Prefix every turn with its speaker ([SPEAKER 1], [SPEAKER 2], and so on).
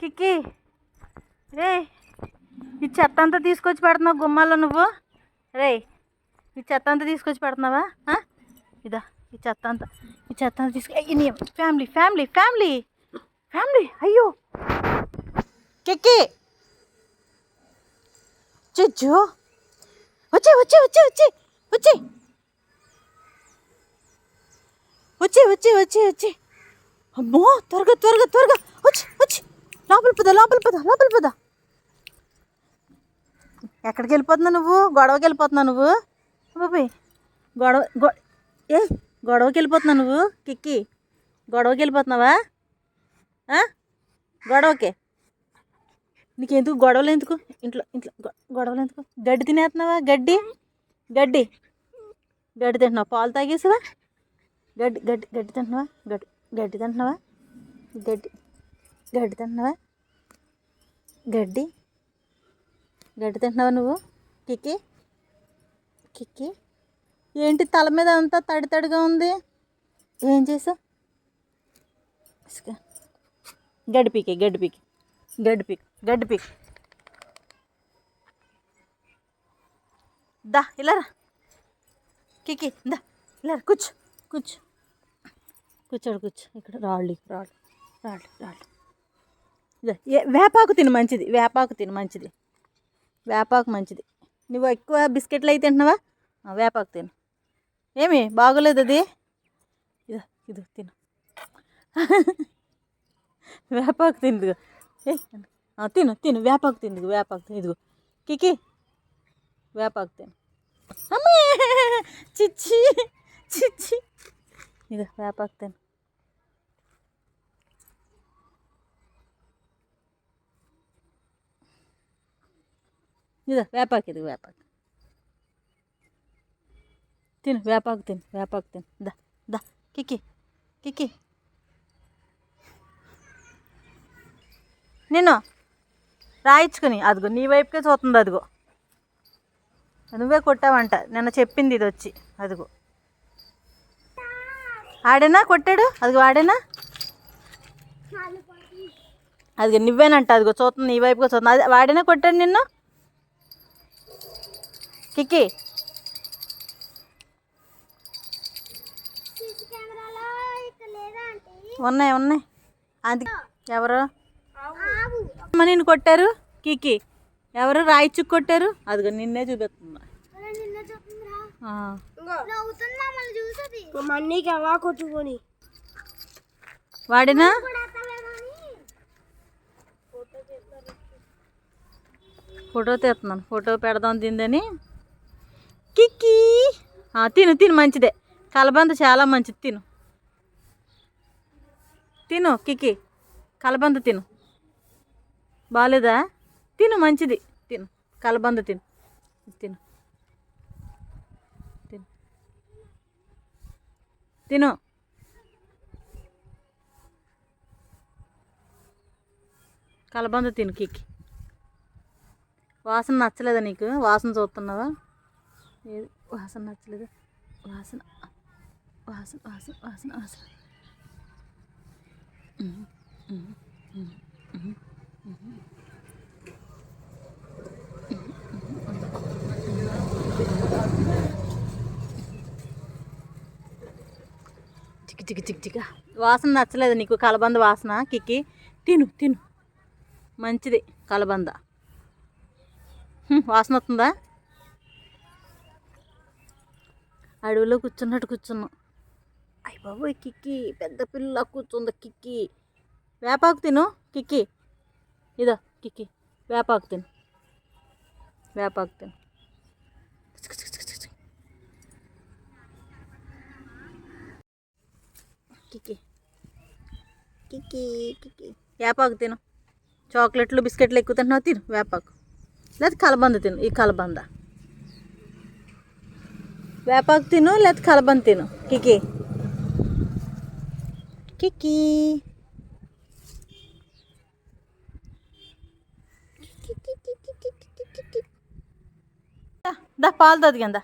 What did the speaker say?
[SPEAKER 1] కిక్కి. రే ఈ చెత్త అంతా తీసుకొచ్చి పెడుతున్నావు గుమ్మాలో నువ్వు? రే ఈ చెత్త అంతా తీసుకొచ్చి పెడుతున్నావా? ఇదా ఈ చెత్త అంతా ఈ చెత్త అంతా తీసుకు ఫ్యామిలీ ఫ్యామిలీ ఫ్యామిలీ ఫ్యామిలీ అయ్యో. కిక్కి. చెచ్చు. వచ్చే వచ్చే వచ్చే వచ్చే వచ్చే. వచ్చే వచ్చే వచ్చే వచ్చే. అమ్మో త్వరగా త్వరగా త్వరగా. లోపల పద లోపల పద లోపల పద. ఎక్కడికి వెళ్ళిపోతున్నావు నువ్వు? గొడవకి వెళ్ళిపోతున్నావు నువ్వు? బాబాయ్ గొడవ గొ ఏ గొడవకి వెళ్ళిపోతున్నావు నువ్వు కిక్కి? గొడవకి వెళ్ళిపోతున్నావా? ఆ? గొడవకే? నీకెందుకు గొడవలు ఎందుకు? ఇంట్లో ఇంట్లో గొడవలు ఎందుకు? గడ్డి తినేస్తున్నావా? గడ్డి? గడ్డి? గడ్డి తింటున్నావా? పాలు తాగేసావా? గడ్డి గడ్డి గడ్డి తింటున్నావా? గడ్డి గడ్డి తింటున్నావా? గడ్డి గడ్డి తింటున్నావా గడ్డి? గడ్డి తింటున్నావా నువ్వు? కిక్కి? కిక్కి? ఏంటి తల మీద అంతా తడి తడిగా ఉంది? ఏం చేసావు? గడ్డి పీకి గడ్డి పీకి. గడ్డి పీక్ గడ్డి పీక్. దా ఇలా రా. కికి దా ఇలా కూర్చో కూర్చో. కూర్చోడు కూర్చో. ఇక్కడ రాళ్ళు రాళ్ళు రాళ్ళు రాళ్ళు. వేపాకు తిను మంచిది వేపాకు తిను మంచిది. వేపాకు మంచిది. నువ్వు ఎక్కువ బిస్కెట్లు అయితే తింటున్నావా? వేపాకు తిను. ఏమి బాగోలేదు అది? ఇదో ఇది తిను. వేపాకు తిను ఏ తిను తిను వేపాకు తిను వేపాకు తిను ఇదిగో. కికి వేపాకు తిను. అమ్మే చిచ్చి చిచ్చి. ఇదో వేపాకు తిను. ఇదో వేపాకు ఇది వేపాకు. తిను వేపాకు తిను వేపాకు తిను. దా దా కిక్కి కిక్కి. నేను రాయించుకుని అదిగో నీ వైపుకే చూస్తుంది అదిగో. నువ్వే కొట్టావంట నిన్న చెప్పింది ఇది వచ్చి అదిగో. ఆడేనా కొట్టాడు? అదిగో ఆడేనా? అదిగో నువ్వేనంట అదిగో చూస్తుంది నీ వైపుగా చూస్తుంది. అది వాడేనా కొట్టాడు నిన్ను? కిక్కి. ఉన్నాయి ఉన్నాయి. అది ఎవరు? నిన్ను కొట్టారు? కికి ఎవరు రాయిచుకు కొట్టారు? అదిగో నిన్నే
[SPEAKER 2] కొట్టుకొని.
[SPEAKER 1] వాడినా? ఫోటో తీస్తున్నాను. ఫోటో పెడదాం తిందని. కిక్కి. తిను తిను మంచిదే. కలబంద చాలా మంచిది తిను. తిను కిక్కి. కలబంద తిను. బాగాలేదా తిను మంచిది. తిను కలబంద తిను. తిను. తిను. తిను. కలబంద తిను కిక్కి. వాసన నచ్చలేదా నీకు? వాసన చూస్తున్నావా? ఏది? వాసన నచ్చలేదు? వాసన. వాసన వాసన వాసన వాసన. చిక్కి చిక్కి చిక్ చిక్క వాసన నచ్చలేదు నీకు? కలబంద వాసన కిక్కి తిను తిను. మంచిది కలబంద. వాసన వస్తుందా? అడవిలో కూర్చున్నట్టు కూర్చున్నాం. అయ్య బాబోయ్ కిక్కి. పెద్ద పిల్ల కూర్చుంది కిక్కి. వేపాకు తిను కిక్కి. ఇదో కిక్కి. వేపాకు తిను. వేపాకు తిను. కిక్కి. కిక్కి కిక్కి. వేపాకు తిను. చాక్లెట్లు బిస్కెట్లు ఎక్కువ తింటున్నావు తిను. వేపాకు. లేదా కలబంద తిను ఈ కలబంద. వేపాకు తిను లేదా కలబంద తిను. కికి. కికి. దా పాలు తదిగిందా